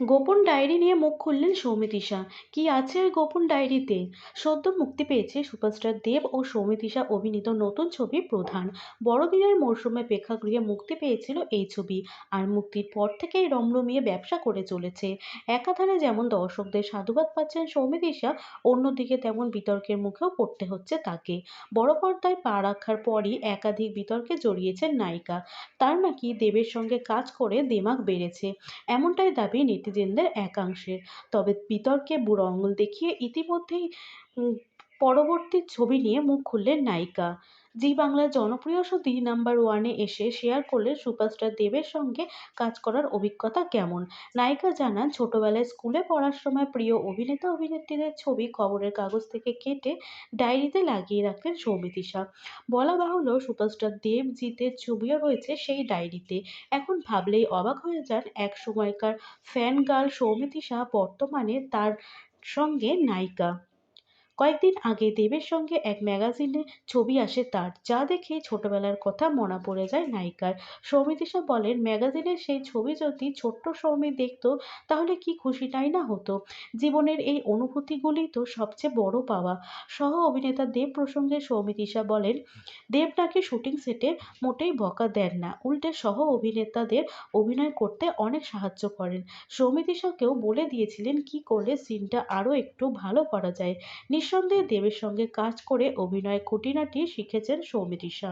গোপন ডায়েরি নিয়ে মুখ খুললেন সৌমিতিশা কি আছে ওই গোপন ডায়েরিতে? সদ্য মুক্তি পেয়েছে সুপারস্টার দেব ও সৌমিতিশা অভিনীত নতুন ছবি প্রধান। বড়দিনের মরশুমে প্রেক্ষাগৃহে মুক্তি পেয়েছিল এই ছবি আর মুক্তির পর থেকেই রমরমিয়ে ব্যবসা করে চলেছে। একাধারে যেমন দর্শকদের সাধুবাদ পাচ্ছেন সৌমিতিশা অন্যদিকে তেমন বিতর্কের মুখেও পড়তে হচ্ছে তাকে। বড় পর্দায় পা রাখার পরই একাধিক বিতর্কে জড়িয়েছেন নায়িকা। তার নাকি দেবের সঙ্গে কাজ করে দেমাগ বেড়েছে। এমনটাই দাবি নেটিজেনদের একাংশের। তবে বিতর্কে বুড়ো আঙুল দেখিয়ে ইতিমধ্যেই পরবর্তী ছবি নিয়ে মুখ খুললেন নায়িকা। জি বাংলার জনপ্রিয় দি নাম্বার ওয়ানে এসে শেয়ার করলেন সুপারস্টার দেবের সঙ্গে কাজ করার অভিজ্ঞতা কেমন? নায়িকা জানান, ছোটবেলায় স্কুলে পড়ার সময় প্রিয় অভিনেতা, অভিনেত্রীদের ছবি খবরের কাগজ থেকে কেটে ডায়েরিতে লাগিয়ে রাখতেন সৌমিতিশা বলা বাহুল্য সুপারস্টার দেব জিতের ছবিও রয়েছে সেই ডায়েরিতে এখন ভাবলেই অবাক হয়ে যান এক সময়কার ফ্যান গার্ল সৌমিতিশা বর্তমানে তার সঙ্গে নায়িকা। কয়েকদিন আগে দেবের সঙ্গে এক ম্যাগাজিনে ছবি আসে তার, যা দেখে ছোটবেলার কথা মনে পড়ে যায় নায়িকার। সৌমিতিশা বলেন, ম্যাগাজিনের সেই ছবি যদি ছোট্ট সৌমি দেখত, তাহলে কি খুশিটাই না হতো? জীবনের এই অনুভূতিগুলি তো সবচেয়ে বড় পাওয়া। সহ অভিনেতা দেব প্রসঙ্গে সৌমিতিশা বলেন, দেব নাকি শুটিং সেটে মোটেই বকা দেন না। উল্টে সহ অভিনেতাদের অভিনয় করতে অনেক সাহায্য করেন। সৌমিতিশাকেও বলে দিয়েছিলেন, কি করলে সিনটা আরও একটু ভালো করা যায়। নিঃসন্দেহে দেবের সঙ্গে কাজ করে অভিনয়ের খুঁটিনাটি শিখেছেন সৌমিতিশা